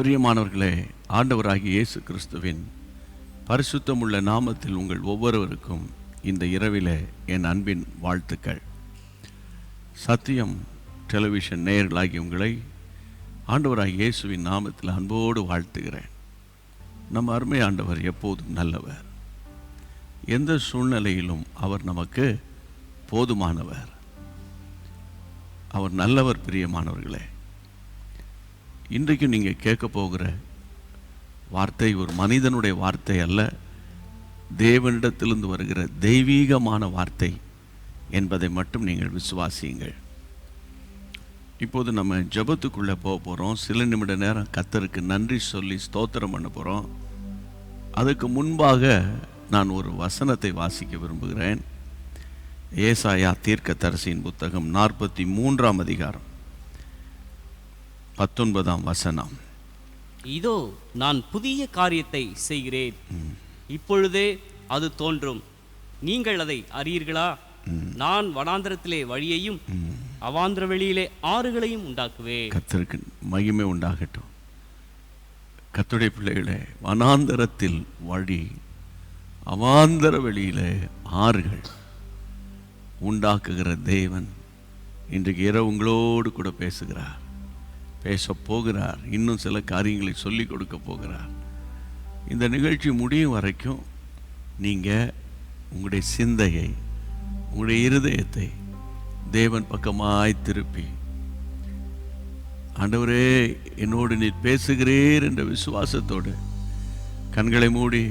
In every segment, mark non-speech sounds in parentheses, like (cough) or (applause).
பிரியமானவர்களே ஆண்டவராகிய இயேசு கிறிஸ்துவின் பரிசுத்தமுள்ள நாமத்தில் உங்கள் ஒவ்வொருவருக்கும் இந்த இரவிலே என் அன்பின் வாழ்த்துக்கள். சத்தியம் டெலிவிஷன் நேயர்களாகி உங்களை ஆண்டவராகி இயேசுவின் நாமத்தில் அன்போடு வாழ்த்துகிறேன். நம்ம அருமை ஆண்டவர் எப்போதும் நல்லவர். எந்த சூழ்நிலையிலும் அவர் நமக்கு போதுமானவர். அவர் நல்லவர் பிரியமானவர்களே. இன்றைக்கு நீங்கள் கேட்க போகிற வார்த்தை ஒரு மனிதனுடைய வார்த்தை அல்ல. தேவனிடத்திலிருந்து வருகிற தெய்வீகமான வார்த்தை என்பதை மட்டும் நீங்கள் விசுவாசியுங்கள். இப்போது நம்ம ஜெபத்துக்குள்ளே போக போகிறோம் சில நிமிட நேரம் கத்தருக்கு நன்றி சொல்லி ஸ்தோத்திரம் பண்ண போகிறோம் அதுக்கு முன்பாக நான் ஒரு வசனத்தை வாசிக்க விரும்புகிறேன். ஏசாயா தீர்க்கதரிசியின் புத்தகம் நாற்பத்தி மூன்றாம் அதிகாரம். பத்தொன்பதாம் வசனம். இதோ நான் புதிய காரியத்தை செய்கிறேன். இப்பொழுதே அது தோன்றும். நீங்கள் அதை அறியீர்களா? நான் வனாந்தரத்திலே வழியையும் அவாந்திர வெளியிலே ஆறுகளையும் உண்டாக்குவேன். கத்தருக்கு மகிமை உண்டாகட்டும். கத்துடைய பிள்ளைகளே வனாந்தரத்தில் வழி அவாந்தர வெளியிலே ஆறுகள் உண்டாக்குகிற தேவன் இன்றைக்கு இரவு உங்களோடு கூட பேசுகிறார். பேச போகிறார். இன்னும் சில காரியங்களை சொல்லி கொடுக்க போகிறார். இந்த நிகழ்ச்சி முடியும் வரைக்கும் நீங்கள் உங்களுடைய சிந்தையை உங்களுடைய இருதயத்தை தேவன் பக்கமாய் திருப்பி ஆண்டவரே என்னோடு நீர் பேசுகிறீர் என்ற விசுவாசத்தோடு கண்களை மூடி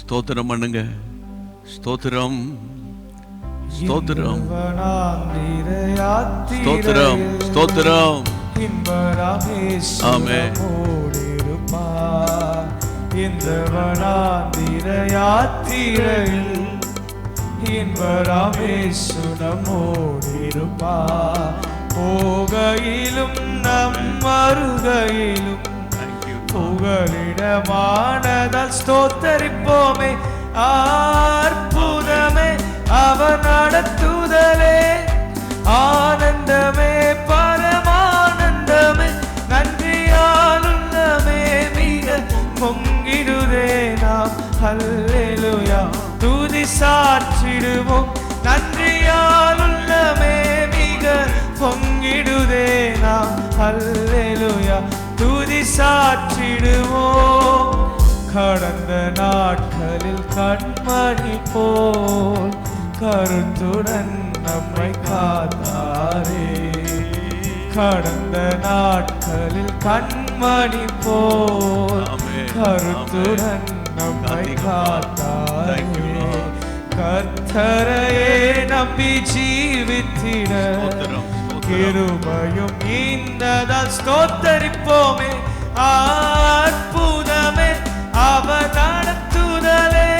ஸ்தோத்திரம் பண்ணுங்க. ஸ்தோத்திரம். ஸ்தோத்திரம். ஸ்தோத்திரம். ஸ்தோத்திரம். இந்த வனாந்திர யாத்திரையில் இன்பராமேசு நம்மோடிருப்பா போகையிலும் நம் வருகையிலும் புகலிடமானதால் ஸ்தோத்தரிப்போமே. அற்புதமே அவர் நடத்துதலே. ஆனந்தமே பரமானந்தமே ஹல்லேலூயா துதி சாற்றிடுவோம் நன்றியாலுள்ளமே மிக பொங்கிடுதே நாம். ஹல்லேலூயா துதி சாற்றிடுவோம் கடந்த நாட்களில் கண்மணி போல் கருத்துடன் நம்மை காத்தாரே. கடந்த நாட்களில் கண்மணி போல். கருத்துடன். நம்மை Lord. கர்த்தரையே நம்பி ஜீவித்திட. கிருபையும் இந்ததால் ஸ்தோத்தரிப்போமே. அற்புதமே அவர் நடத்துதலே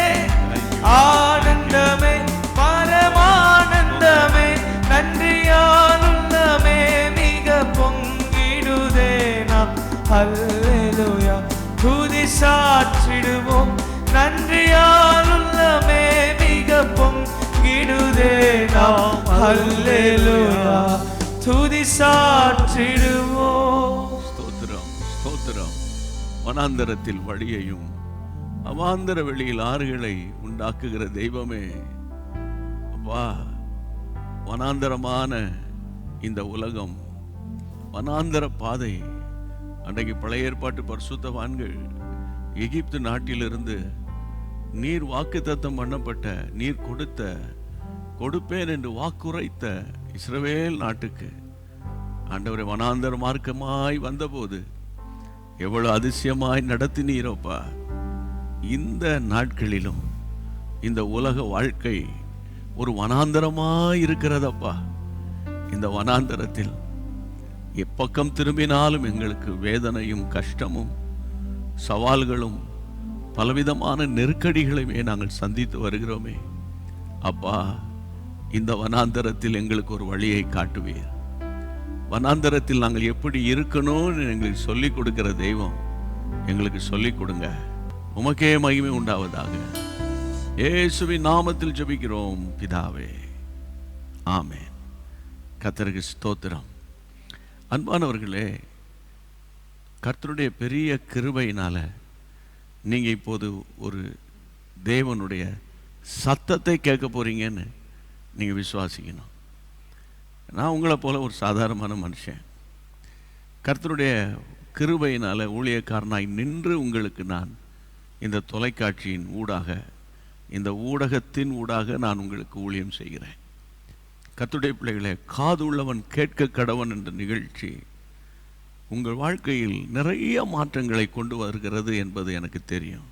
ஆனந்தமே பரமானந்தமே. நன்றியாலுள்ளமே மிக பொங்கிடுதே நாம். அல்லேலூயா பொங்கிடுதே நாம் அல்லேலூயா துதி சாற்றிடுவோம். ஸ்தோத்திரம் ஸ்தோத்திரம். வனாந்தரத்தில் வழியையும் அவாந்தர வெளியில் ஆறுகளை உண்டாக்குகிற தெய்வமே. அப்பா வனாந்தரமான இந்த உலகம் வனாந்தர பாதை. அன்றைக்கு பழைய ஏற்பாட்டு பரிசுத்தவான்கள் எகிப்து நாட்டிலிருந்து நீர் வாக்குத்தத்தம் பண்ணப்பட்ட நீர் கொடுத்த கொடுப்பேன் என்று வாக்குரைத்த இஸ்ரவேல் நாட்டுக்கு. ஆண்டவரை வனாந்தர மார்க்கமாய் வந்தபோது எவ்வளவு அதிசயமாய் நடத்தினீரோப்பா. இந்த நாட்களிலும் இந்த உலக வாழ்க்கை ஒரு வனாந்தரமாய் இருக்கிறதப்பா. இந்த வனாந்தரத்தில் எப்பக்கம் திரும்பினாலும் எங்களுக்கு வேதனையும் கஷ்டமும் சவால்களும் பலவிதமான நெருக்கடிகளையுமே நாங்கள் சந்தித்து வருகிறோமே. அப்பா இந்த வனாந்தரத்தில் எங்களுக்கு ஒரு வழியை காட்டுவீர். வனாந்தரத்தில் நாங்கள் எப்படி இருக்கணும்னு எங்களுக்கு சொல்லிக் கொடுக்கிற தெய்வம் எங்களுக்கு சொல்லிக் கொடுங்க. உமக்கே மகிமை உண்டாவதாக. இயேசுவின் நாமத்தில் ஜபிக்கிறோம் பிதாவே. ஆமே கத்தருக்கு ஸ்தோத்திரம். அன்பானவர்களே கர்த்தருடைய பெரிய கிருபையினால் நீங்கள் இப்போது ஒரு தேவனுடைய சத்தத்தை கேட்க போறீங்கன்னு நீங்கள் விசுவாசிக்கணும். நான் உங்களை போல ஒரு சாதாரணமான மனுஷன். கர்த்தருடைய கிருபையினால் ஊழியக்காரனாய் நின்று உங்களுக்கு நான் இந்த தொலைக்காட்சியின் ஊடாக இந்த ஊடகத்தின் ஊடாக நான் உங்களுக்கு ஊழியம் செய்கிறேன். கத்துடைய பிள்ளைகளை காது உள்ளவன் கேட்க கடவன் என்ற நிகழ்ச்சி உங்கள் வாழ்க்கையில் நிறைய மாற்றங்களை கொண்டு வருகிறது என்பது எனக்கு தெரியும்.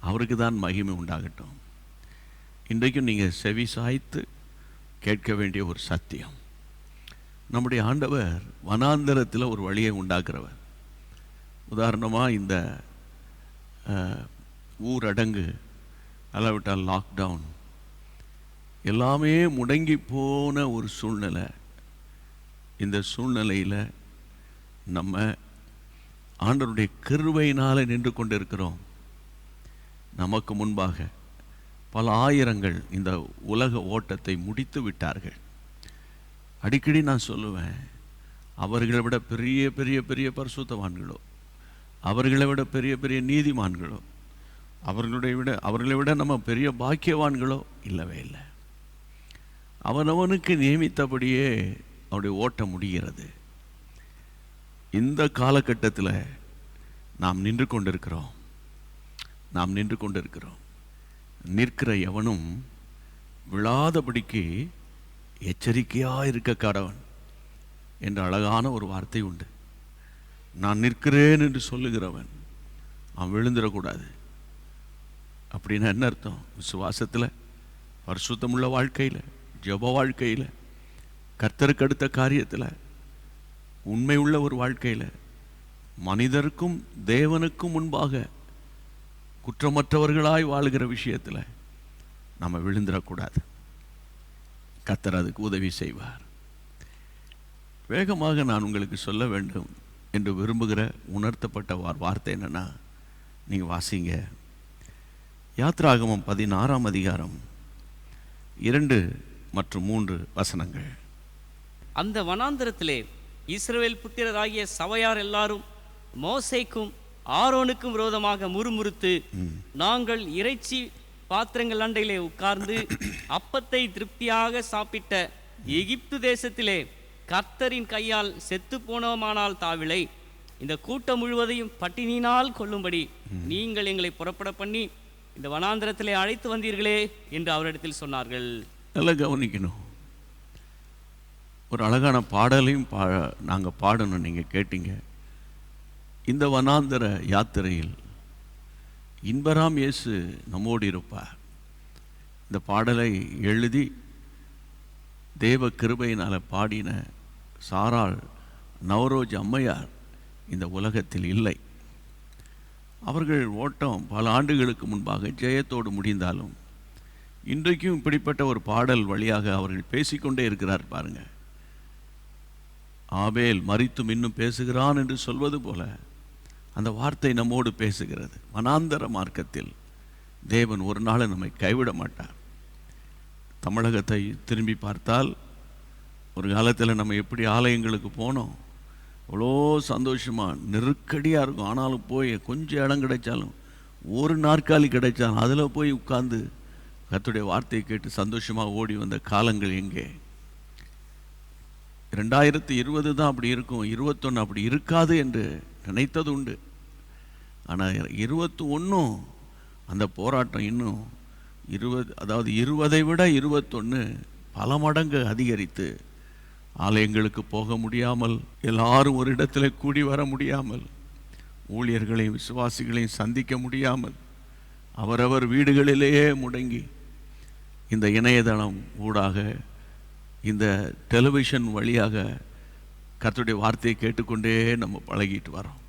அவருக்கு தான் மகிமை உண்டாகட்டும். இன்றைக்கும் நீங்கள் செவி சாய்த்து கேட்க வேண்டிய ஒரு சத்தியம். நம்முடைய ஆண்டவர் வனாந்தரத்தில் ஒரு வழியை உண்டாக்குறவர். உதாரணமாக இந்த ஊரடங்கு அளவிட்டால் லாக்டவுன் எல்லாமே முடங்கி போன ஒரு சூழ்நிலை. இந்த சூழ்நிலையில் நம்ம ஆண்டருடைய கருவையினால் நின்று கொண்டிருக்கிறோம். நமக்கு முன்பாக பல ஆயிரங்கள் இந்த உலக ஓட்டத்தை முடித்து விட்டார்கள். அடிக்கடி நான் சொல்லுவேன் அவர்களை விட பெரிய பெரிய பெரிய பரிசுத்தவான்களோ அவர்களை விட பெரிய பெரிய நீதிமான்களோ அவர்களுடைய விட அவர்களை விட நம்ம பெரிய பாக்கியவான்களோ இல்லவே இல்லை. அவனவனுக்கு நியமித்தபடியே அவருடைய ஓட்டம் முடிகிறது. இந்த காலகட்டத்தில் நாம் நின்று கொண்டிருக்கிறோம். நாம் நின்று கொண்டிருக்கிறோம். நிற்கிற எவனும் விழாதபடிக்கு எச்சரிக்கையாக இருக்க கடவன் என்ற அழகான ஒரு வார்த்தை உண்டு. நான் நிற்கிறேன் என்று சொல்லுகிறவன் அவன் விழுந்துடக்கூடாது. அப்படின்னா என்ன அர்த்தம்? விசுவாசத்தில் பரிசுத்தமுள்ள வாழ்க்கையில் ஜெப வாழ்க்கையில் கர்த்தருக்கு அடுத்த காரியத்தில் உண்மை உள்ள ஒரு வாழ்க்கையில் மனிதருக்கும் தேவனுக்கும் முன்பாக குற்றமற்றவர்களாய் வாழுகிற விஷயத்தில் நம்ம விழுந்துடக்கூடாது. கத்தர் அதுக்கு உதவி செய்வார். வேகமாக நான் உங்களுக்கு சொல்ல வேண்டும் என்று விரும்புகிற உணர்த்தப்பட்ட வார் வார்த்தை என்னென்னா நீங்கள் வாசிங்க. யாத்ராகமம் பதினாறாம் அதிகாரம் இரண்டு மற்றும் மூன்று வசனங்கள். அந்த வனாந்திரத்திலே இஸ்ரவேல் புத்திரராகிய சபையார் எல்லாரும் மோசைக்கும் ஆரோனுக்கும் விரோதமாக முறுமுறுத்து நாங்கள் இறைச்சி பாத்திரங்கள் அண்டையிலே உட்கார்ந்து (coughs) அப்பத்தை திருப்தியாக சாப்பிட்ட எகிப்து தேசத்திலே கர்த்தரின் கையால் செத்து போனோமானால் தாவிலை இந்த கூட்டம் முழுவதையும் பட்டினியினால் கொல்லும்படி நீங்கள் எங்களை புறப்பட பண்ணி இந்த வனாந்தரத்திலே அழைத்து வந்தீர்களே என்று அவரிடத்தில் சொன்னார்கள். நல்லா கவனிக்கணும். ஒரு அழகான பாடலையும் பா நாங்கள் பாடணும் நீங்கள் கேட்டீங்க. இந்த வனாந்தர யாத்திரையில் இன்பராம் இயேசு நம்மோடு இருப்பார். இந்த பாடலை எழுதி தேவ கிருபையினால் பாடின சாராள் நவரோஜ் அம்மையார் இந்த உலகத்தில் இல்லை. அவர்கள் ஓட்டம் பல ஆண்டுகளுக்கு முன்பாக ஜெயத்தோடு முடிந்தாலும் இன்றைக்கும் இப்படிப்பட்ட ஒரு பாடல் வழியாக அவர்கள் பேசிக்கொண்டே இருக்கிறார் பாருங்க. ஆபேல் மறித்தும் இன்னும் பேசுகிறான் என்று சொல்வது போல அந்த வார்த்தை நம்மோடு பேசுகிறது. வனாந்தர மார்க்கத்தில் தேவன் ஒரு நாள் நம்மை கைவிட மாட்டார். தமிழகத்தை திரும்பி பார்த்தால் ஒரு காலத்தில் நம்ம எப்படி ஆலயங்களுக்கு போனோம் அவ்வளோ சந்தோஷமாக நெருக்கடியாக இருக்கும். ஆனாலும் போய் கொஞ்சம் இடம் கிடைச்சாலும் ஒரு நாற்காலி கிடைச்சாலும் அதில் போய் உட்கார்ந்து கத்துடைய வார்த்தையை கேட்டு சந்தோஷமாக ஓடி வந்த காலங்கள் எங்கே? ரெண்டாயிரத்தி இருபது தான் அப்படி இருக்கும். இருபத்தொன்று அப்படி இருக்காது என்று நினைத்தது உண்டு. ஆனால் இருபத்தி ஒன்றும் அந்த போராட்டம் இன்னும் இருபது அதாவது இருபதை விட இருபத்தொன்று பல மடங்கு அதிகரித்து ஆலயங்களுக்கு போக முடியாமல் எல்லாரும் ஒரு இடத்துல கூடி வர முடியாமல் ஊழியர்களையும் விசுவாசிகளையும் சந்திக்க முடியாமல் அவரவர் வீடுகளிலேயே முடங்கி இந்த இணையதளம் ஊடாக இந்த டெலிவிஷன் வழியாக கத்துடைய வார்த்தையை கேட்டுக்கொண்டே நம்ம பழகிட்டு வரோம்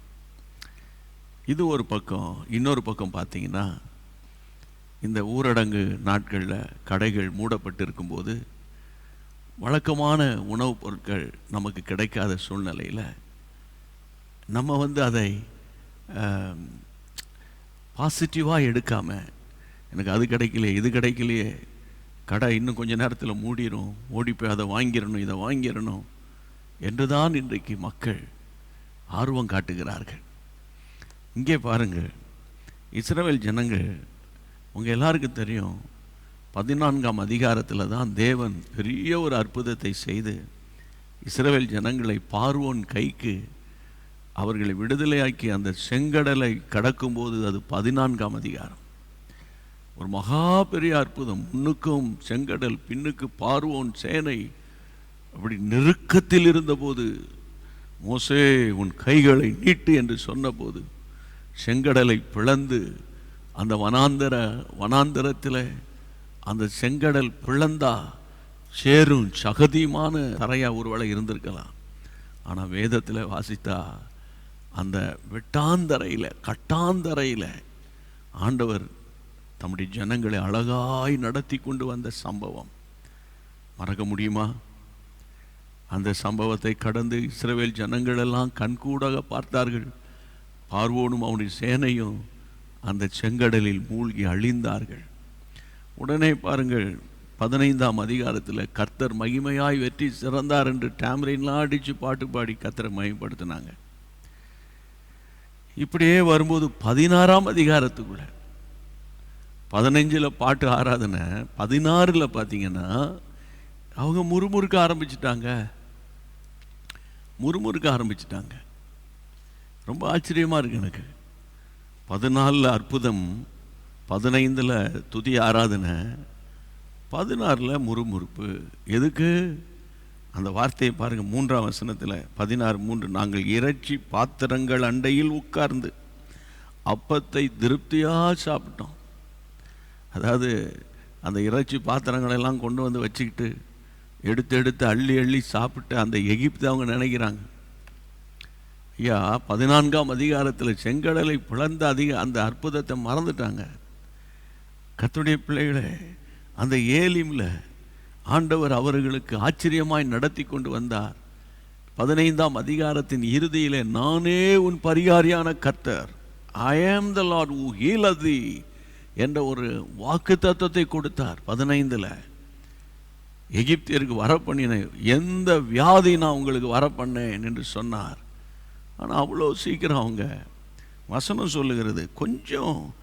இது ஒரு பக்கம் இன்னொரு பக்கம் பார்த்தீங்கன்னா இந்த ஊரடங்கு நாட்களில் கடைகள் மூடப்பட்டு இருக்கும்போது வழக்கமான உணவுப் பொருட்கள் நமக்கு கிடைக்காத சூழ்நிலையில் நம்ம வந்து அதை பாசிட்டிவாக எடுக்காமல் எனக்கு அது கிடைக்கலையே இது கிடைக்கலையே கடை இன்னும் கொஞ்ச நேரத்தில் மூடிடும் ஓடி போய் அதை வாங்கிடணும் இதை வாங்கிடணும் என்று தான் இன்றைக்கு மக்கள் ஆர்வம் காட்டுகிறார்கள். இங்கே பாருங்கள். இஸ்ரவேல் ஜனங்கள் உங்கள் எல்லாருக்கும் தெரியும் பதினான்காம் அதிகாரத்தில் தான் தேவன் பெரிய ஒரு அற்புதத்தை செய்து இஸ்ரவேல் ஜனங்களை பார்வோன் கைக்கு அவர்களை விடுதலையாக்கி அந்த செங்கடலை கடக்கும்போது அது பதினான்காம் அதிகாரம். ஒரு மகா பெரிய அற்புதம். முன்னுக்கும் செங்கடல் பின்னுக்கு பார்வோன் சேனை அப்படி நெருக்கத்தில் இருந்தபோது மோசே உன் கைகளை நீட்டு என்று சொன்னபோது செங்கடலை பிளந்து அந்த வனாந்தர வனாந்தரத்தில் அந்த செங்கடல் பிளந்தா சேரும் சகதியுமான தரையாக ஒருவேளை இருந்திருக்கலாம். ஆனால் வேதத்தில் வாசித்தா அந்த வெட்டாந்தரையில் கட்டாந்தரையில் ஆண்டவர் தம்முடைய ஜனங்களை அழகாய் நடத்தி கொண்டு வந்த சம்பவம். மறக்க முடியுமா? அந்த சம்பவத்தை கடந்து இஸ்ரேல் ஜனங்களெல்லாம் கண்கூடாக பார்த்தார்கள். பார்வோனும் அவனுடைய சேனையும் அந்த செங்கடலில் மூழ்கி அழிந்தார்கள். உடனே பாருங்கள் பதினைந்தாம் அதிகாரத்தில் கர்த்தர் மகிமையாய் வெற்றி சிறந்தார் என்று டேம்ரைன்லாம் அடித்து பாட்டு பாடி கர்த்தரை மகிமைப்படுத்தினாங்க. இப்படியே வரும்போது பதினாறாம் அதிகாரத்துக்குள்ள பதினஞ்சில் பாட்டு ஆராதனை பதினாறில் பார்த்தீங்கன்னா அவங்க முறுமுறுக்க ஆரம்பிச்சிட்டாங்க. முறுமுறுக்க ஆரம்பிச்சிட்டாங்க. ரொம்ப ஆச்சரியமாக இருக்கு எனக்கு. பதினாலில் அற்புதம் பதினைந்தில் துதி ஆராதனை பதினாறில் முறுமுறுப்பு. எதுக்கு? அந்த வார்த்தையை பாருங்கள் மூன்றாம் வசனத்தில் பதினாறு மூன்று நாங்கள் இறைச்சி பாத்திரங்கள் அண்டையில் உட்கார்ந்து அப்பத்தை திருப்தியாக சாப்பிட்டோம். அதாவது அந்த இறைச்சி பாத்திரங்களெல்லாம் கொண்டு வந்து வச்சுக்கிட்டு எடுத்து எடுத்து அள்ளி அள்ளி சாப்பிட்டு அந்த எகிப்து அவங்க நினைக்கிறாங்க. ஐயா பதினான்காம் அதிகாரத்தில் செங்கடலை பிளந்த அதிக அந்த அற்புதத்தை மறந்துட்டாங்க. கத்துடைய பிள்ளைகளே அந்த ஏலிமில் ஆண்டவர் அவர்களுக்கு ஆச்சரியமாய் நடத்தி கொண்டு வந்தார். பதினைந்தாம் அதிகாரத்தின் இறுதியிலே நானே உன் பரிகாரியான கர்த்தர். ஐ ஆம் த லார்ட் ஊ ஹீலதி என்ற ஒரு வாக்கு தத்துவத்தை கொடுத்தார் பதினைந்தில். எகிப்தியருக்கு வர பண்ணினேன் எந்த வியாதி நான் உங்களுக்கு வர பண்ணேன் என்று சொன்னார். ஆனால் அவ்வளோ சீக்கிரம் அவங்க வசனம் சொல்லுகிறது. கொஞ்சம்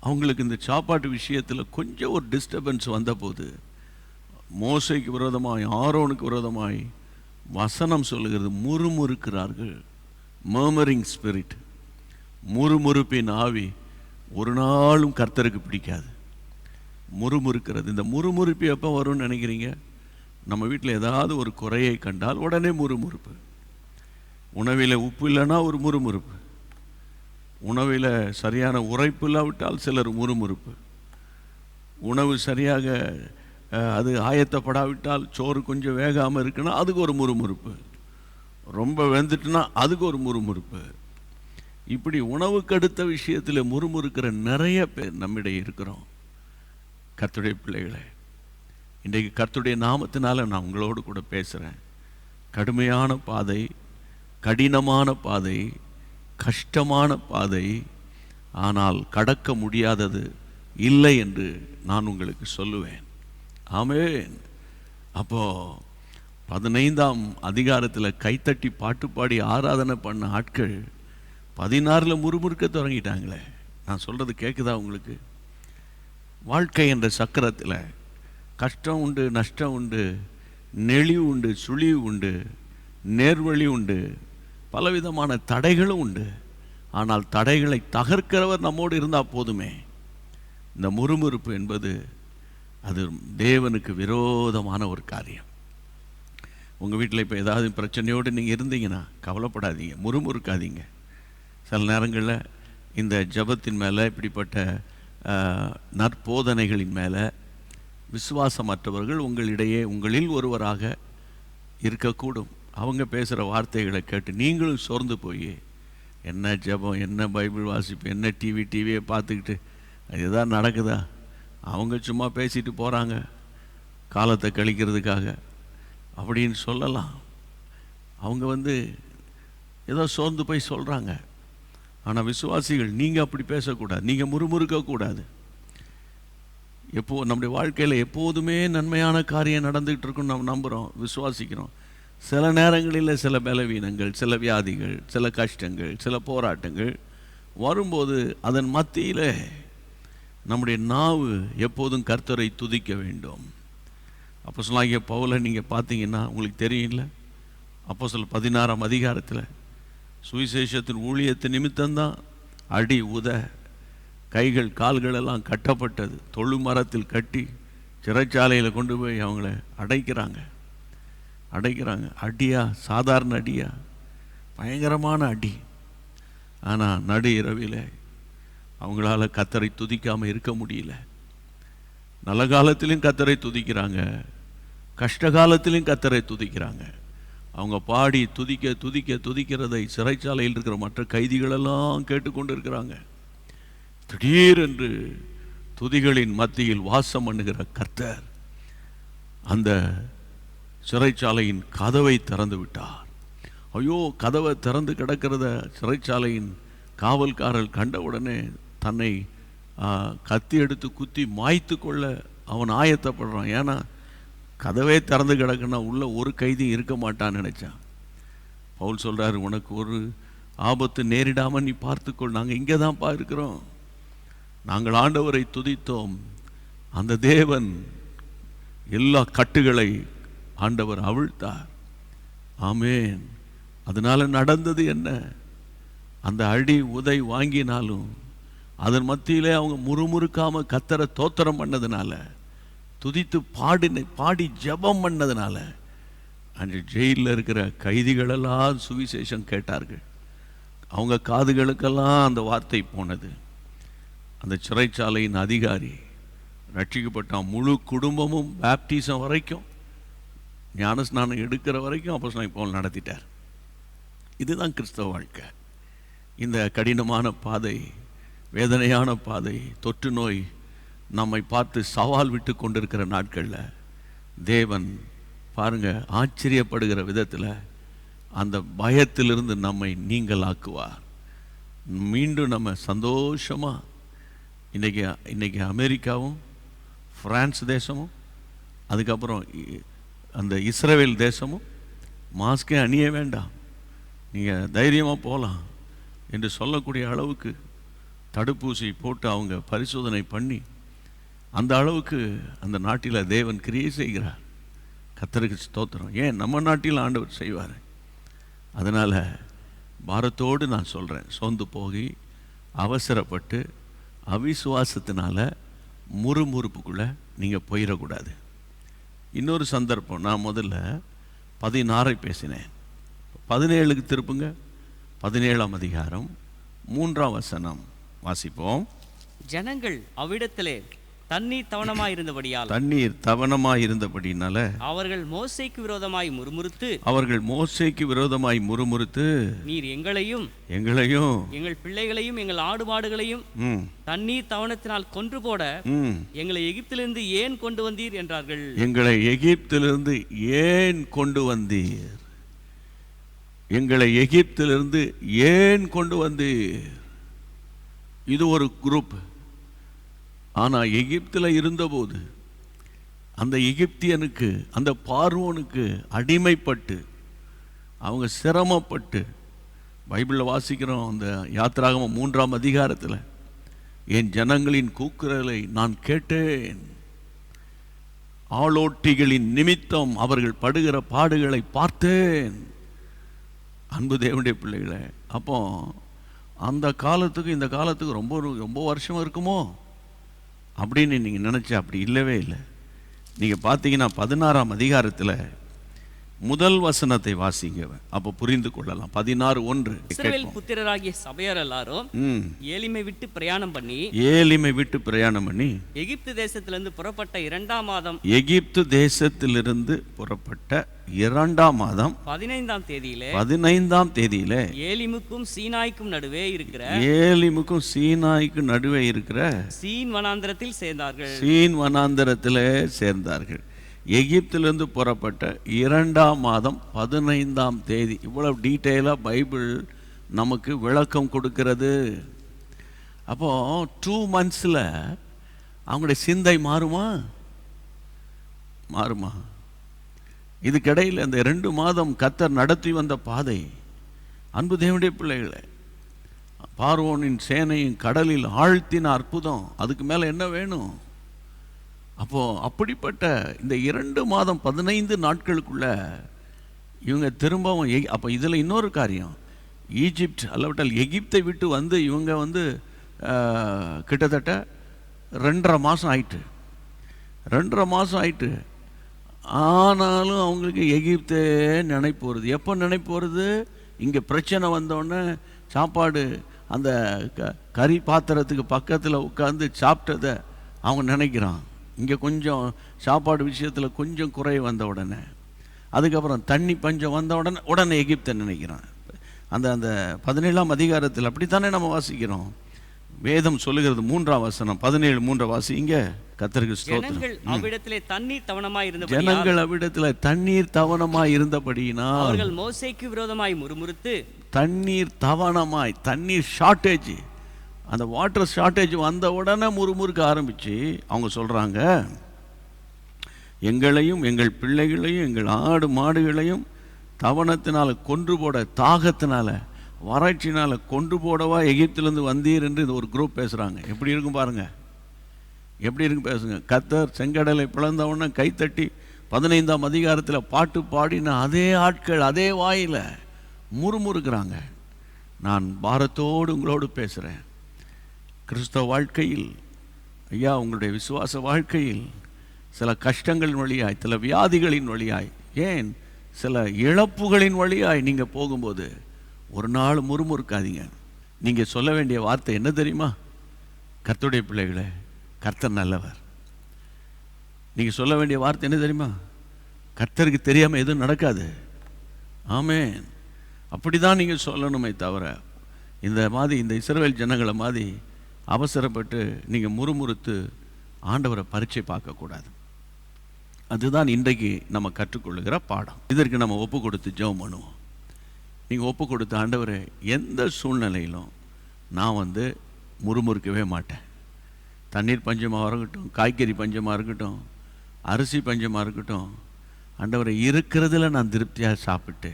அவங்களுக்கு இந்த சாப்பாட்டு விஷயத்தில் கொஞ்சம் ஒரு டிஸ்டர்பன்ஸ் வந்தபோது மோசைக்கு விரோதமாய் ஆரோனுக்கு விரோதமாய் வசனம் சொல்லுகிறது. முறுமுறுக்கிறார்கள். மர்மரிங் ஸ்பிரிட் முறுமுறுப்பின் ஆவி ஒரு நாளும் கர்த்தருக்கு பிடிக்காது. முறுமுறுக்கிறது. இந்த முறுமுறுப்பு எப்போ வரும்னு நினைக்கிறீங்க? நம்ம வீட்டில் ஏதாவது ஒரு குறையை கண்டால் உடனே முறுமுறுப்பு. உணவில் உப்பு இல்லைன்னா ஒரு முறுமுறுப்பு. உணவில் சரியான உரைப்பு இல்லாவிட்டால் சிலர் முறுமுறுப்பு. உணவு சரியாக அது ஆயத்தப்படாவிட்டால் சோறு கொஞ்சம் வேகாமல் இருக்குன்னா அதுக்கு ஒரு முறுமுறுப்பு. ரொம்ப வெந்துட்டுனா அதுக்கு ஒரு முறுமுறுப்பு. இப்படி உணவுக்கு அடுத்த விஷயத்தில் முறுமுறுக்கிற நிறைய பேர் நம்மிடையே இருக்கிறோம். கத்துடைய பிள்ளைகளை இன்றைக்கு கத்துடைய நாமத்தினால நான் உங்களோடு கூட பேசுகிறேன் கடுமையான பாதை கடினமான பாதை கஷ்டமான பாதை ஆனால் கடக்க முடியாதது இல்லை என்று நான் உங்களுக்கு சொல்லுவேன். ஆமேன். அப்போ பதினைந்தாம் அதிகாரத்தில் கைத்தட்டி பாட்டு பாடி ஆராதனை பண்ண ஆட்கள் பதினாறில் முறுமுறுக்க தொடங்கிட்டாங்களே. நான் சொல்கிறது கேட்குதா உங்களுக்கு? வாழ்க்கை என்ற சக்கரத்தில் கஷ்டம் உண்டு நஷ்டம் உண்டு நெளிவு உண்டு சுழிவு உண்டு நேர்வழி உண்டு பலவிதமான தடைகளும் உண்டு. ஆனால் தடைகளை தகர்க்கிறவர் நம்மோடு இருந்தால் போதுமே. இந்த முறுமுறுப்பு என்பது அது தேவனுக்கு விரோதமான ஒரு காரியம். உங்கள் வீட்டில் இப்போ ஏதாவது பிரச்சனையோடு நீங்கள் இருந்தீங்கன்னா கவலைப்படாதீங்க முறுமுறுக்காதீங்க. சில நேரங்களில் இந்த ஜெபத்தின் மேலே இப்படிப்பட்ட நற்போதனைகளின் மேலே விசுவாசமற்றவர்கள் உங்களிடையே உங்களில் ஒருவராக இருக்கக்கூடும். அவங்க பேசுகிற வார்த்தைகளை கேட்டு நீங்களும் சோர்ந்து போய் என்ன ஜெபம் என்ன பைபிள் வாசிப்பு என்ன டிவி டிவியை பார்த்துக்கிட்டு அது நடக்குதா? அவங்க சும்மா பேசிட்டு போகிறாங்க காலத்தை கழிக்கிறதுக்காக அப்படின்னு சொல்லலாம். அவங்க வந்து ஏதோ சோர்ந்து போய் சொல்கிறாங்க ஆனால் விசுவாசிகள் நீங்கள் அப்படி பேசக்கூடாது நீங்கள் முறுமுறுக்கக்கூடாது எப்போ நம்முடைய வாழ்க்கையில் எப்போதுமே நன்மையான காரியம் நடந்துகிட்டு இருக்குன்னு நம்ம நம்புகிறோம் விசுவாசிக்கிறோம். சில நேரங்களில் சில பலவீனங்கள் சில வியாதிகள் சில கஷ்டங்கள் சில போராட்டங்கள் வரும்போது அதன் மத்தியில் நம்முடைய நாவு எப்போதும் கர்த்தரை துதிக்க வேண்டும். அப்போ சொல்லாகிய பவுலை நீங்கள் பார்த்தீங்கன்னா உங்களுக்கு தெரியல அப்போ சொல்ல பதினாறாம் அதிகாரத்தில் சுவிசேஷத்தின் ஊழியத்து நிமித்தம்தான் அடி உத கைகள் கால்களெல்லாம் கட்டப்பட்டது. தொழு மரத்தில் கட்டி சிறைச்சாலையில் கொண்டு போய் அவங்கள அடைக்கிறாங்க. அடைக்கிறாங்க அடியா சாதாரண அடியா? பயங்கரமான அடி. ஆனால் நடு இரவில் அவங்களால கத்தரை துதிக்காமல் இருக்க முடியல. நல்ல காலத்திலையும் கத்தரை துதிக்கிறாங்க. கஷ்ட காலத்திலையும் கத்தரை துதிக்கிறாங்க. அவங்க பாடி துதிக்க துதிக்க துதிக்கிறதை சிறைச்சாலையில் இருக்கிற மற்ற கைதிகளெல்லாம் கேட்டுக்கொண்டு இருக்கிறாங்க திடீரென்று துதிகளின் மத்தியில் வாசம் பண்ணுகிற கர்த்தர் அந்த சிறைச்சாலையின் கதவை திறந்து விட்டார். ஐயோ கதவை திறந்து கிடக்கிறத சிறைச்சாலையின் காவல்காரர் கண்ட உடனே தன்னை கத்தி எடுத்து குத்தி மாய்த்து கொள்ள அவன் ஆயத்தப்படுறான். ஏன்னா கதவே திறந்து கிடக்குன்னா உள்ள ஒரு கைதியும் இருக்க மாட்டான்னு நினச்சான். பவுல் சொல்கிறாரு உனக்கு ஒரு ஆபத்து நேரிடாமல் நீ பார்த்துக்கொள். நாங்கள் இங்கே தான்ப்பா இருக்கிறோம். நாங்கள் ஆண்டவரை துதித்தோம். அந்த தேவன் எல்லா கட்டுகளை ஆண்டவர் அவிழ்த்தார். ஆமேன். அதனால நடந்தது என்ன? அந்த அடி உதை வாங்கினாலும் அதன் மத்தியிலே அவங்க முறுமுறுக்காமல் கத்தரை தோத்திரம் பண்ணதுனால துதித்து பாடின பாடி ஜெபம் பண்ணதுனால அந்த ஜெயிலில் இருக்கிற கைதிகளெல்லாம் சுவிசேஷம் கேட்டார்கள். அவங்க காதுகளுக்கெல்லாம் அந்த வார்த்தை போனது. அந்த சிறைச்சாலையின் அதிகாரி ரட்சிக்கப்பட்டான் முழு குடும்பமும் பேப்டிசம் வரைக்கும் ஞானஸ்நானம் எடுக்கிற வரைக்கும் அப்போ போல் நடத்திட்டார். இதுதான் கிறிஸ்தவ வாழ்க்கை. இந்த கடினமான பாதை வேதனையான பாதை தொற்று நோய் நம்மை பார்த்து சவால் விட்டு கொண்டிருக்கிற நாட்களில் தேவன் பாருங்க ஆச்சரியப்படுகிற விதத்தில் அந்த பயத்திலிருந்து நம்மை நீங்களாக்குவார் மீண்டும் நம்ம சந்தோஷமாக இன்றைக்கி இன்றைக்கி அமெரிக்காவும் ஃப்ரான்ஸ் தேசமும் அதுக்கப்புறம் இ- அந்த இஸ்ரேல் தேசமும் மாஸ்கே அணிய வேண்டாம். நீங்கள் தைரியமாக போகலாம் என்று சொல்லக்கூடிய அளவுக்கு தடுப்பூசி போட்டு அவங்க பரிசோதனை பண்ணி அந்த அளவுக்கு அந்த நாட்டில் தேவன் கிரியை செய்கிறார். கத்தருக்கு ஸ்தோத்திரம். ஏன்? நம்ம நாட்டில் ஆண்டவர் செய்வார். அதனால் பாரத்தோடு நான் சொல்கிறேன் சோர்ந்து போகி அவசரப்பட்டு அவிசுவாசத்தினால முறுமுறுப்புக்குள்ளே நீங்கள் போயிடக்கூடாது இன்னொரு சந்தர்ப்பம். நான் முதல்ல பதினாறை பேசினேன். பதினேழுக்கு திருப்புங்க. பதினேழாம் அதிகாரம். மூன்றாம் வசனம். வாசிப்போம். ஜனங்கள் அவ்விடத்திலே தண்ணீர் தவணமாய் இருந்தபடியால் தண்ணீர் தவனமாய் இருந்தபடினால அவர்கள் மோசேக்கு விரோதமாய் முறுமுறுத்து அவர்கள் மோசேக்கு விரோதமாய் முறுமுறுத்து நீர் எங்களையும் எங்களையும் எங்கள் பிள்ளைகளையும் எங்கள் ஆடு மாடுகளையும் ம். தண்ணீர் தவணத்தினால் கொன்று போட ம். எங்களை எகிப்திலிருந்து ஏன் கொண்டு வந்தீர் என்றார்கள். எங்களை எகிப்திலிருந்து ஏன் கொண்டு வந்தீர்? எங்களை எகிப்திலிருந்து ஏன் கொண்டு வந்தீர்? இது ஒரு குரூப். ஆனால் எகிப்தில் இருந்தபோது அந்த எகிப்தியனுக்கு அந்த பார்வோனுக்கு அடிமைப்பட்டு அவங்க சிரமப்பட்டு பைபிளில் வாசிக்கிறோம் அந்த யாத்திராகம மூன்றாம் அதிகாரத்தில் என் ஜனங்களின் கூக்குரலை நான் கேட்டேன். ஆளோட்டிகளின் நிமித்தம் அவர்கள் படுகிற பாடுகளை பார்த்தேன். அன்பு தேவனுடைய பிள்ளைகளை அப்போ அந்த காலத்துக்கு இந்த காலத்துக்கு ரொம்ப ரொம்ப வருஷம் இருக்குமோ? அப்படின்னு நீங்கள் நினச்சா அப்படி இல்லவே இல்லை. நீங்கள் பார்த்தீங்கன்னா பதினாறாம் அதிகாரத்தில் முதல் வசனத்தை வாசிங்க அப்போ புரிந்து கொள்ளலாம். பதினாறு ஒன்று. புத்திரராகிய சபையார் எல்லாரும் ம். ஏலிமை விட்டு பிரயாணம் பண்ணி ஏலிமை விட்டு பிரயாணம் பண்ணி எகிப்து தேசத்திலிருந்து புறப்பட்ட இரண்டாம் மாதம் எகிப்து தேசத்திலிருந்து புறப்பட்ட இரண்டாம் மாதம் பதினைந்தாம் தேதியிலே பதினைந்தாம் தேதியில ஏலிமுக்கும் சீனாய்க்கும் நடுவே இருக்கிற ஏலிமுக்கும் சீனாய்க்கு நடுவே இருக்கிற சீன் வனாந்திரத்தில் சேர்ந்தார்கள். சீன் வனாந்தரத்தில் சேர்ந்தார்கள். எகிப்திலிருந்து புறப்பட்ட இரண்டாம் மாதம் பதினைந்தாம் தேதி. இவ்வளவு டீட்டெயிலாக பைபிள் நமக்கு விளக்கம் கொடுக்கிறது. அப்போது டூ மந்த்ஸில் அவங்களுடைய சிந்தை மாறுமா? மாறுமா. இதுக்கிடையில் அந்த ரெண்டு மாதம் கத்தர் நடத்தி வந்த பாதை அன்பு தேவனுடைய பிள்ளைகளை பார்வோனின் சேனையின் கடலில் ஆழ்த்தின அற்புதம். அதுக்கு மேலே என்ன வேணும்? அப்போது அப்படிப்பட்ட இந்த இரண்டு மாதம் பதினைந்து நாட்களுக்குள்ள இவங்க திரும்பவும் எ அப்போ இதில் இன்னொரு காரியம். ஈஜிப்ட் அல்லவிட்டால் எகிப்தை விட்டு வந்து இவங்க வந்து கிட்டத்தட்ட ரெண்டரை மாதம் ஆயிட்டு. ரெண்டரை மாதம் ஆயிட்டு. ஆனாலும் அவங்களுக்கு எகிப்தே நினைப்பு வருது. எப்போ நினைப்பு வருது? இங்கே பிரச்சனை வந்தோடனே சாப்பாடு அந்த க கறி பாத்திரத்துக்கு பக்கத்தில் உட்காந்து சாப்பிட்டதை அவங்க நினைக்கிறான். இங்கே கொஞ்சம் சாப்பாடு விஷயத்தில் கொஞ்சம் குறை வந்த உடனே அதுக்கப்புறம் தண்ணி பஞ்சம் வந்த உடனே உடனே எகிப்தை நினைக்கிறான். அந்த அந்த பதினேழாம் அதிகாரத்தில் அப்படித்தானே நம்ம வாசிக்கிறோம்? வேதம் சொல்லுகிறது மூன்றாம் வசனம் பதினேழு மூன்றாம் வாசி இங்கே கத்தருக்கு அவ்விடத்திலே தண்ணீர் தவணமாய் இருந்தபடியால் ஜனங்கள் அவ்விடத்துல தண்ணீர் தவணமாய் இருந்தபடியினால் அவர்கள் மோசேக்கு விரோதமாய் முறுமுறுத்து தண்ணீர் தவணமாய் தண்ணீர் ஷார்ட்டேஜ் அந்த வாட்டர் ஷார்ட்டேஜ் வந்த உடனே முறுமுறுக்க ஆரம்பித்து அவங்க சொல்கிறாங்க எங்களையும் எங்கள் பிள்ளைகளையும் எங்கள் ஆடு மாடுகளையும் தவணத்தினால் கொன்று போட தாகத்தினால் வறட்சினால் கொன்று போடவா எகிப்திலிருந்து வந்தீர் என்று இது ஒரு குரூப் பேசுகிறாங்க எப்படி இருக்கும் பாருங்கள் எப்படி இருக்கு பேசுங்க. கத்தர் செங்கடலை பிளந்தவுடனே கைத்தட்டி பதினைந்தாம் அதிகாரத்தில் பாட்டு பாடின அதே ஆட்கள் அதே வாயில் முறுமுறுக்கிறாங்க. நான் பாரத்தோடு உங்களோடு பேசுகிறேன் கிறிஸ்தவ வாழ்க்கையில் ஐயா உங்களுடைய விசுவாச வாழ்க்கையில் சில கஷ்டங்களின் வழியாய் சில வியாதிகளின் வழியாய் ஏன் சில இழப்புகளின் வழியாய் நீங்கள் போகும்போது ஒரு நாள் முறுமுறுக்காதீங்க. நீங்கள் சொல்ல வேண்டிய வார்த்தை என்ன தெரியுமா? கர்த்தருடைய பிள்ளைகளே கர்த்தர் நல்லவர். நீங்கள் சொல்ல வேண்டிய வார்த்தை என்ன தெரியுமா? கர்த்தருக்கு தெரியாமல் எதுவும் நடக்காது. ஆமேன். அப்படி தான் நீங்கள் சொல்லணுமே தவிர இந்த மாதிரி இந்த இஸ்ரேல் ஜனங்களை மாதிரி அவசரப்பட்டு நீங்கள் முறுமுறுத்து ஆண்டவரை பரீட்சை பார்க்கக்கூடாது. அதுதான் இன்றைக்கு நம்ம கற்றுக்கொள்ளுகிற பாடம். இதற்கு நம்ம ஒப்பு கொடுத்து ஜெபம் பண்ணுவோம். நீங்கள் ஒப்பு கொடுத்த ஆண்டவரை எந்த சூழ்நிலையிலும் நான் வந்து முறுமுறுக்கவே மாட்டேன். தண்ணீர் பஞ்சமாக இருக்கட்டும் காய்கறி பஞ்சமாக இருக்கட்டும் அரிசி பஞ்சமாக இருக்கட்டும் ஆண்டவரை இருக்கிறதுல நான் திருப்தியாக சாப்பிட்டு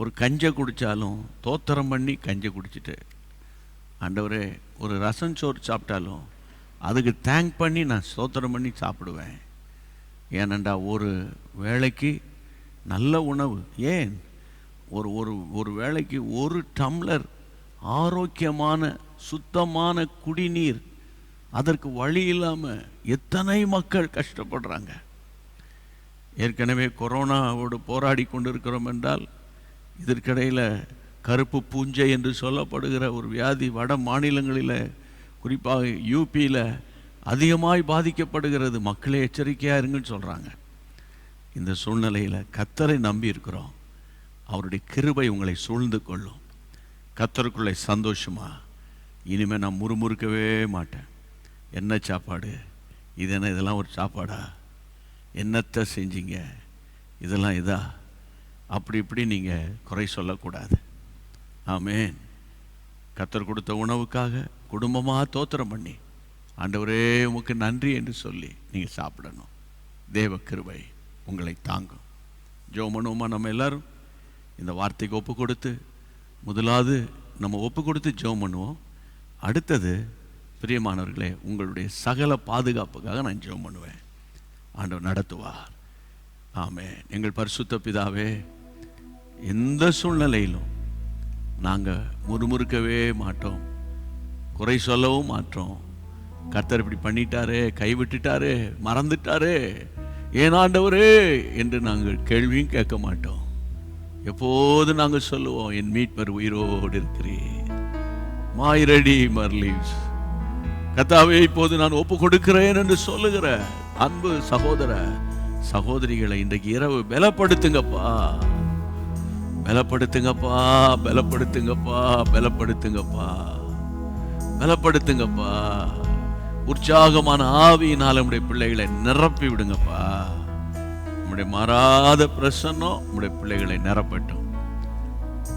ஒரு கஞ்சை குடித்தாலும் தோத்திரம் பண்ணி கஞ்சை குடிச்சிட்டு ஆண்டவரே ஒரு ரசம் சோறு சாப்பிட்டாலும் அதுக்கு தேங்க் பண்ணி நான் ஸ்தோத்திரம் பண்ணி சாப்பிடுவேன். ஏனண்டா ஒரு வேளைக்கு நல்ல உணவு. ஏன்? ஒரு ஒரு ஒரு வேளைக்கு ஒரு டம்ளர் ஆரோக்கியமான சுத்தமான குடிநீர் அதற்கு வழி இல்லாமல் எத்தனை மக்கள் கஷ்டப்படுறாங்க. ஏற்கனவே கொரோனாவோடு போராடி கொண்டிருக்கிறோம் என்றால் இதற்கிடையில் கருப்பு பூஞ்சை என்று சொல்லப்படுகிற ஒரு வியாதி வட மாநிலங்களில் குறிப்பாக யூபியில் அதிகமாய் பாதிக்கப்படுகிறது. மக்களே எச்சரிக்கையாக இருங்கன்னு சொல்கிறாங்க இந்த சூழ்நிலையில் கத்தரை நம்பி இருக்கிறோம். அவருடைய கிருபை உங்களை சூழ்ந்து கொள்ளும். கத்தருக்குள்ளே சந்தோஷமா? இனிமேல் நான் முறுமுறுக்கவே மாட்டேன். என்ன சாப்பாடு? இது என்ன இதெல்லாம் ஒரு சாப்பாடா? என்னத்தை செஞ்சீங்க? இதெல்லாம் இதா? அப்படி இப்படி நீங்கள் குறை சொல்லக்கூடாது. ஆமேன். கத்தர் கொடுத்த உணவுக்காக குடும்பமாக தோத்திரம் பண்ணி ஆண்டவரே உமக்கு நன்றி என்று சொல்லி நீங்கள் சாப்பிடணும். தேவ கிருபை உங்களை தாங்கும். ஜோ பண்ணுவோமா நம்ம எல்லாரும் இந்த வார்த்தைக்கு ஒப்பு கொடுத்து முதலாவது நம்ம ஒப்பு கொடுத்து ஜெபம் பண்ணுவோம் அடுத்தது பிரியமானவர்களே உங்களுடைய சகல பாதுகாப்புக்காக நான் ஜோம் பண்ணுவேன் ஆண்டவர் நடத்துவார். ஆமே எங்கள் பரிசுத்த பிதாவே எந்த சூழ்நிலையிலும் நாங்கள் முறுமுறுக்கவே மாட்டோம். குறை சொல்லவும் மாட்டோம். கர்த்தர் இப்படி பண்ணிட்டாரே கைவிட்டுட்டாரே மறந்துட்டாரே ஏனாண்டவரே என்று நாங்கள் கேள்வியும் கேட்க மாட்டோம். எப்போது நாங்கள் சொல்லுவோம் என் மீட்பர் உயிரோடு இருக்கிறேன் மாயிரடி மர்லீவ்ஸ் கத்தாவே இப்போது நான் ஒப்பு கொடுக்கிறேன் என்று சொல்லுகிற அன்பு சகோதர சகோதரிகளை இன்றைக்கு இரவு பலப்படுத்துங்கப்பா. பலப்படுத்துங்கப்பா பலப்படுத்துங்கப்பா பலப்படுத்துங்கப்பா பலப்படுத்துங்கப்பா. உற்சாகமான ஆவியினால் நம்முடைய பிள்ளைகளை நிரப்பி விடுங்கப்பா. நம்முடைய மாறாத பிரசன்னம் நம்முடைய பிள்ளைகளை நிரப்பட்டும்.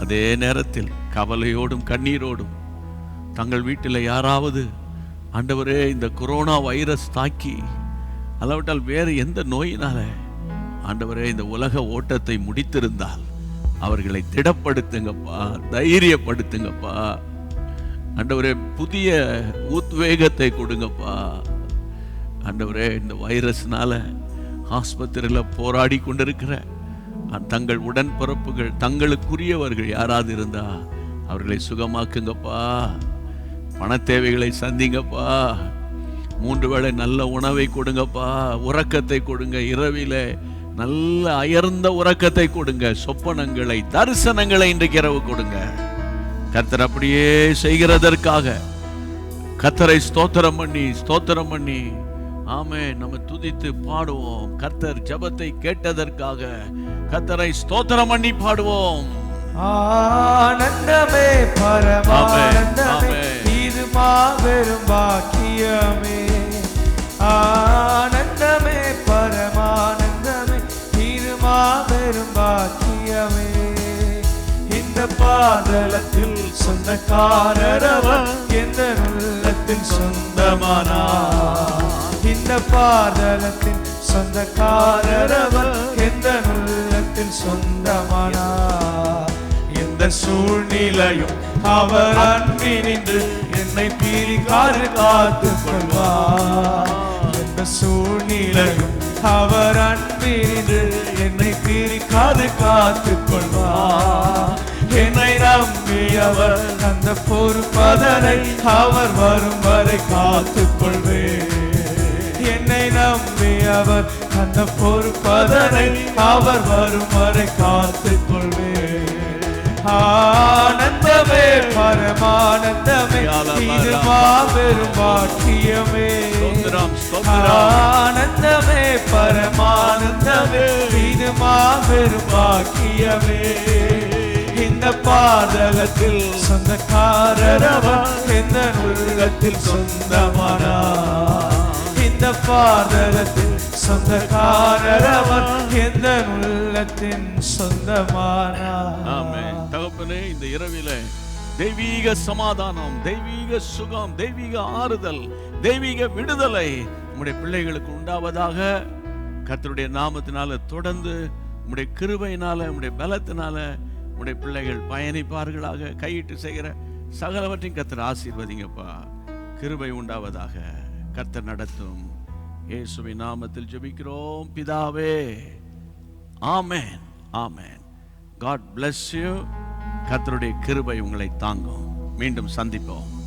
அதே நேரத்தில் கவலையோடும் கண்ணீரோடும் தங்கள் வீட்டில் யாராவது ஆண்டவரே இந்த கொரோனா வைரஸ் தாக்கி அல்லாவிட்டால் வேறு எந்த நோயினால ஆண்டவரே இந்த உலக ஓட்டத்தை முடித்திருந்தால் அவர்களை திடப்படுத்துங்கப்பா தைரியப்படுத்துங்கப்பா. ஆண்டவரே புதிய உத்வேகத்தை கொடுங்கப்பா. ஆண்டவரே இந்த வைரஸ்னால ஆஸ்பத்திரியில் போராடி கொண்டிருக்கிற தங்கள் உடன்பிறப்புகள் தங்களுக்குரியவர்கள் யாராவது இருந்தா அவர்களை சுகமாக்குங்கப்பா. பண தேவைகளை சந்திங்கப்பா. மூன்று வேளை நல்ல உணவை கொடுங்கப்பா. உறக்கத்தை கொடுங்க. இரவிலே நல்ல அயர்ந்த உறக்கத்தை கொடுங்க. சொப்பனங்களை தரிசனங்களை இன்றைக்கு இரவு கொடுங்க. கர்த்தர் அப்படியே செய்கிறதற்காக கர்த்தரை ஸ்தோத்திரம் பண்ணி ஸ்தோத்திரம் பண்ணி ஆமே நம்ம துதித்து பாடுவோம். கர்த்தர் ஜெபத்தை கேட்டதற்காக கர்த்தரை ஸ்தோத்திரம் பண்ணி பாடுவோம். ஆனந்தமே பரமானந்தமே. இது மாபெரும் பாக்கியமே. ஆனந்தமே பெரும் பாக்கியமே. இந்த பாதலத்தில் சொந்தக்காரரவர் எந்த உள்ளத்தில் சொந்தமானா இந்த பாதலத்தில் சொந்தக்காரரவர் எந்த உள்ளத்தில் சொந்தமானா எந்த சூழ்நிலையும் அவர் அன்பினின்று என்னை பிரிக்காது காத்து கொள்வார். எந்த சூழ்நிலையும் அவர் அன்பின் காத்து கொள்வார் என்னை நம்பி அவர் அந்த பொறுப்பதனை அவர் வரும் வரை காத்து கொள்வேன் என்னை நம்பி அவர் அந்த பொறுப்பதனை அவர் வரும் வரை கொள்வேன் ஆனந்தமே பரமானந்தமே இது மாபெரும் பாக்கியமே. ஆனந்தமே பரமானந்தமே இது மாபெரும் பாக்கியமே இந்த பாதகத்தில் சொந்தக்காரரவர் இந்த உள்ளத்தில் சொந்தமானா. இந்த பாதகத்தில் சொந்தக்காரரவர் எந்த உள்ளத்தின் சொந்தமானா. ஆமென். தகப்பனே இந்த இரவில தெய்வீக சமாதானம் தெய்வீக சுகம் தெய்வீக ஆறுதல் தெய்வீக விடுதலை உம்முடைய பிள்ளைகளுக்கு உண்டாவதாக கர்த்தருடைய நாமத்தினால தொடர்ந்து உம்முடைய கிருபையினால உம்முடைய பலத்தினால உம்முடைய பிள்ளைகள் பயணிப்பார்களாக கையிட்டு செய்கிற சகலவற்றையும் கர்த்தர் ஆசீர்வதிங்கப்பா. கிருபை உண்டாவதாக கர்த்தர் நடத்தும். இயேசுவை நாமத்தில் ஜெபிக்கிறோம். பிதாவே ஆமேன் ஆமேன். காட் பிளஸ் யூ கர்த்தருடைய கிருபை உங்களை தாங்கும். மீண்டும் சந்திப்போம்.